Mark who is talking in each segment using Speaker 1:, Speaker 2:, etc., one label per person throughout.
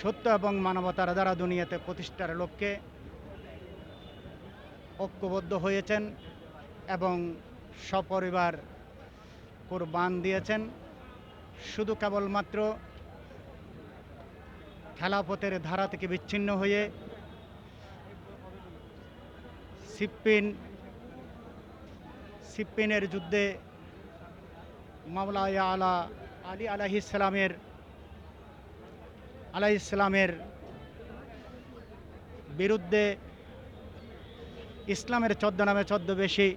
Speaker 1: সত্য এবং মানবতার দ্বারা দুনিয়াতে প্রতিষ্ঠার লক্ষ্যে ঐক্যবদ্ধ হয়েছেন এবং সপরিবার কোরবান দিয়েছেন। শুধু কেবলমাত্র খেলাপথের ধারা থেকে বিচ্ছিন্ন হয়ে সিপ্পিন, সিপ্পিনের যুদ্ধে মামলায় আলা আলী আলাহ ইসলামের আলাহ ইসলামের বিরুদ্ধে ইসলামের চোদ্দ নামে ছদ্মবেশী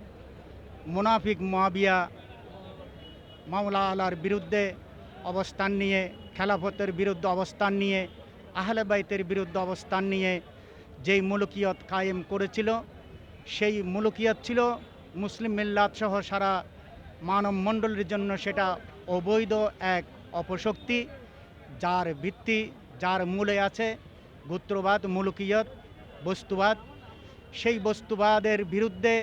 Speaker 1: মুনাফিক মহাবিয়া মামলা আলার বিরুদ্ধে অবস্থান নিয়ে, খেলাফতের বিরুদ্ধে অবস্থান নিয়ে, আহলে বাইতের বিরুদ্ধে অবস্থান নিয়ে যেই মুলুকিয়ত কায়েম করেছিল, সেই মুলুকিয়ত ছিল মুসলিম মিল্লাত সহ সারা মানব মণ্ডলীর জন্য সেটা অবৈধ এক অপশক্তি, যার ভিত্তি যার মূলে আছে গোত্রবাদ, মুলুকিয়ত, বস্তুবাদ। সেই বস্তুবাদের বিরুদ্ধে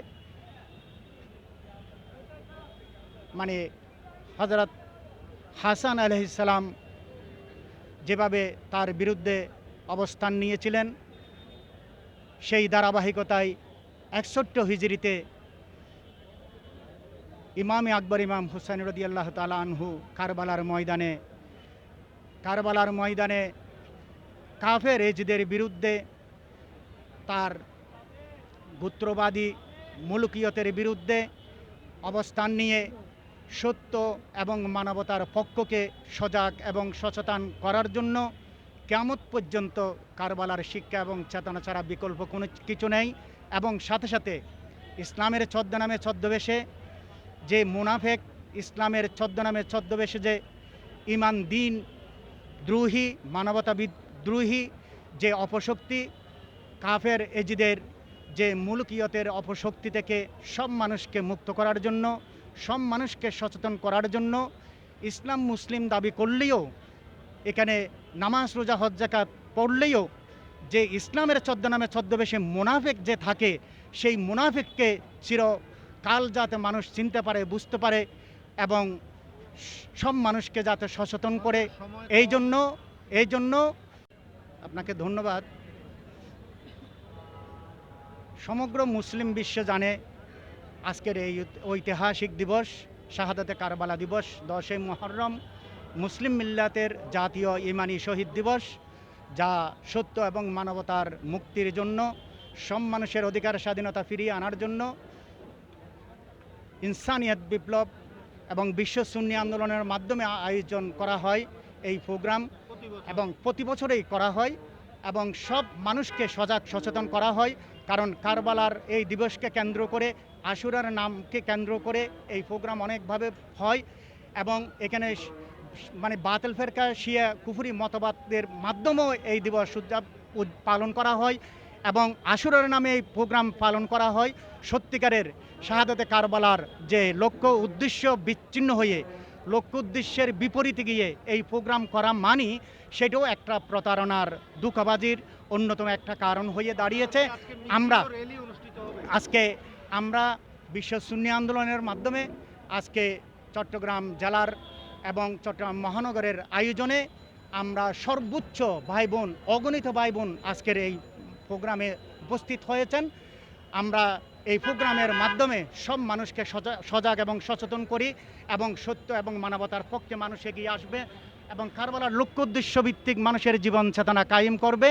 Speaker 1: মানে হজরত হাসান আলহিসাল্লাম যেভাবে তার বিরুদ্ধে অবস্থান নিয়েছিলেন, সেই ধারাবাহিকতায় একষট্টি হিজড়িতে ইমামে আকবর ইমাম হুসাইন রদি আল্লাহ তালা আনহু কারবালার ময়দানে কারবালার ময়দানে কাফের এজদের বিরুদ্ধে, তার গোত্রবাদী মুলুকিয়তের বিরুদ্ধে অবস্থান নিয়ে সত্য এবং মানবতার পক্ষকে সজাগ এবং সচেতন করার জন্য কেমত পর্যন্ত কারবালার শিক্ষা এবং চেতনা ছাড়া বিকল্প কোনো কিছু নেই এবং সাথে সাথে ইসলামের ছদ্মনামে ছদ্মবেশে যে মুনাফেক, ইসলামের ছদ্মনামে ছদ্মবেশে যে ইমান, দিন, দ্রোহী, মানবতাবিদ দ্রোহী যে অপশক্তি কাফের এজিদের যে মুলকিয়তের অপশক্তি থেকে সব মানুষকে মুক্ত করার জন্য সব মানুষকে সচেতন করার জন্য ইসলাম মুসলিম দাবি করলেও এখানে নামাজ রোজা হজ জাকাত পড়লেও যে ইসলামের ছদ্মনামে ছদ্মবেশে মুনাফেক যে থাকে সেই মুনাফেককে চিরকাল যাতে মানুষ চিনতে পারে বুঝতে পারে এবং সব মানুষকে যাতে সচেতন করে। এই জন্য এই জন্য আপনাকে ধন্যবাদ। সমগ্র মুসলিম বিশ্ব জানে আজকের এই ঐতিহাসিক দিবস, শাহাদাতে কারবালা দিবস দশই মহরম, মুসলিম মিল্লাতের জাতীয় ইমানি শহীদ দিবস, যা সত্য এবং মানবতার মুক্তির জন্য, সব মানুষের অধিকার স্বাধীনতা ফিরিয়ে আনার জন্য, ইনসানিয়ত বিপ্লব এবং বিশ্ব সুন্নি আন্দোলনের মাধ্যমে আয়োজন করা হয় এই প্রোগ্রাম। এবং প্রতি বছরেই করা হয় এবং সব মানুষকে সজাগ সচেতন করা হয়, কারণ কারবালার এই দিবসকে কেন্দ্র করে, আশুরার নামকে কেন্দ্র করে এই প্রোগ্রাম অনেকভাবে হয় এবং এখানে মানে বাতিল ফেরকা শিয়া কুফুরি মতবাদের মাধ্যমেও এই দিবস পালন করা হয় এবং আশুরার নামে এই প্রোগ্রাম পালন করা হয়। সত্যিকারের শাহাদাতে কারবালার যে লক্ষ্য, উদ্দেশ্য বিচ্ছিন্ন হয়ে লক্ষ্য উদ্দেশ্যের বিপরীতে গিয়ে এই প্রোগ্রাম করা মানি, সেটাও একটা প্রতারণার দুঃখবাজির অন্যতম একটা কারণ হয়ে দাঁড়িয়েছে। আমরা আজকে আমরা বিশ্ব সুন্নি আন্দোলনের মাধ্যমে আজকে চট্টগ্রাম জেলার এবং চট্টগ্রাম মহানগরের আয়োজনে আমরা সর্বোচ্চ ভাই বোন অগণিত ভাই বোন আজকের এই প্রোগ্রামে উপস্থিত হয়েছেন। আমরা এই প্রোগ্রামের মাধ্যমে সব মানুষকে সজা- সজাগ এবং সচেতন করি এবং সত্য এবং মানবতার পক্ষে মানুষ এগিয়ে আসবে। এবং কারবালার লক্ষ্য উদ্দেশ্য ভিত্তিক মানুষের জীবন চেতনা কায়েম করবে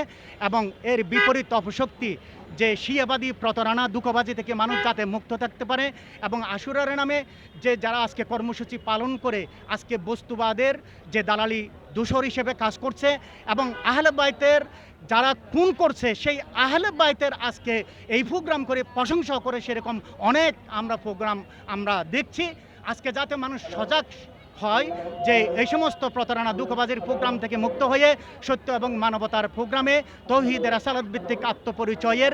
Speaker 1: এবং এর বিপরীত অপশক্তি যে শিয়াবাদী প্রতারণা, দুঃখবাজি থেকে মানুষ যাতে মুক্ত থাকতে পারে এবং আশুরার নামে যে যারা আজকে কর্মসূচি পালন করে, আজকে বস্তুবাদের যে দালালি দূষর হিসেবে কাজ করছে এবং আহলে বাইতের যারা খুন করছে, সেই আহলে বাইতের আজকে এই প্রোগ্রাম করে প্রশংসা করে সেরকম অনেক আমরা প্রোগ্রাম আমরা দেখছি। আজকে যাতে মানুষ সজাগ হয় যে এই সমস্ত প্রতারণা, দুঃখবাজির প্রোগ্রাম থেকে মুক্ত হয়ে সত্য এবং মানবতার প্রোগ্রামে তৌহিদের আসালত ভিত্তিক আত্মপরিচয়ের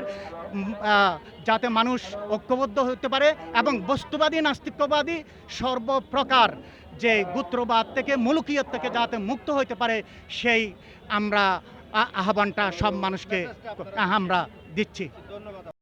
Speaker 1: যাতে মানুষ ঐক্যবদ্ধ হতে পারে এবং বস্তুবাদী নাস্তিক্যবাদী সর্বপ্রকার যে গোত্রবাদ থেকে, মুলুকিয়ত থেকে যাতে মুক্ত হতে পারে, সেই আমরা আহ্বানটা সব মানুষকে আমরা দিচ্ছি।